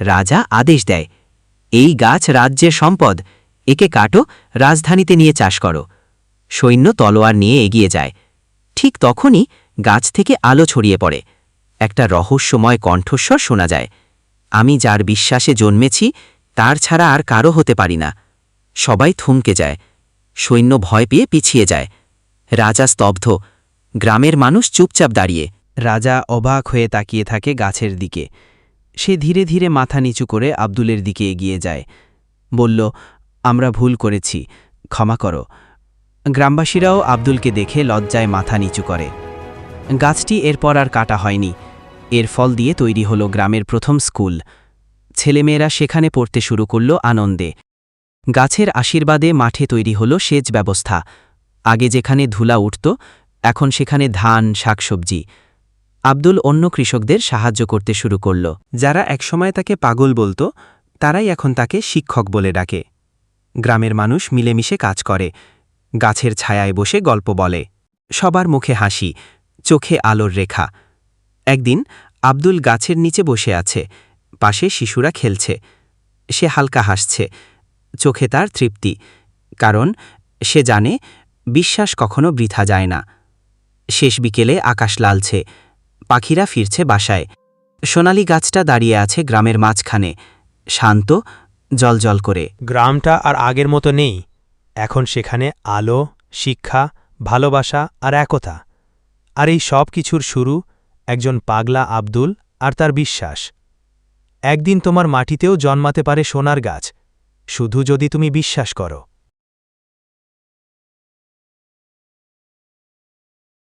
রাজা আদেশ দেয়, এই গাছ রাজ্যের সম্পদ, একে কাটো, রাজধানীতে নিয়ে চাষ করো। সৈন্য তলোয়ার নিয়ে এগিয়ে যায়। ঠিক তখনই গাছ থেকে আলো ছড়িয়ে পড়ে। একটা রহস্যময় কণ্ঠস্বর শোনা যায়, আমি যার বিশ্বাসে জন্মেছি, তার ছাড়া আর কারও হতে পারি না। সবাই থমকে যায়, সৈন্য ভয় পেয়ে পিছিয়ে যায়। রাজা স্তব্ধ, গ্রামের মানুষ চুপচাপ দাঁড়িয়ে। রাজা অবাক হয়ে তাকিয়ে থাকে গাছের দিকে। সে ধীরে ধীরে মাথা নিচু করে আব্দুলের দিকে এগিয়ে যায়। বলল, আমরা ভুল করেছি, ক্ষমা করো। গ্রামবাসীরাও আব্দুলকে দেখে লজ্জায় মাথা নিচু করে। গাছটি এরপর আর কাটা হয়নি। এর ফল দিয়ে তৈরি হলো গ্রামের প্রথম স্কুল। ছেলেমেয়েরা সেখানে পড়তে শুরু করল আনন্দে। গাছের আশীর্বাদে মাঠে তৈরি হলো সেচ ব্যবস্থা। আগে যেখানে ধুলা উঠত, এখন সেখানে ধান, শাকসবজি। আব্দুল অন্য কৃষকদের সাহায্য করতে শুরু করল। যারা একসময় তাকে পাগল বলতো, তারাই এখন তাকে শিক্ষক বলে ডাকে। গ্রামের মানুষ মিলেমিশে কাজ করে। গাছের ছায়ায় বসে গল্প বলে। সবার মুখে হাসি, চোখে আলোর রেখা। একদিন আব্দুল গাছের নিচে বসে আছে। পাশে শিশুরা খেলছে। সে হালকা হাসছে। চোখে তার তৃপ্তি। কারণ সে জানে, বিশ্বাস কখনো বৃথা যায় না। শেষ বিকেলে আকাশ লালছে। পাখিরা ফিরছে বাসায়। সোনালি গাছটা দাঁড়িয়ে আছে গ্রামের মাঝখানে। শান্ত, জলজল করে। গ্রামটা আর আগের মতো নেই। এখন সেখানে আলো, শিক্ষা, ভালোবাসা আর একতা। আর এই সব কিছুর শুরু একজন পাগলা আব্দুল আর তার বিশ্বাস। একদিন তোমার মাটিতেও জন্মাতে পারে সোনার গাছ। শুধু যদি তুমি বিশ্বাস করো।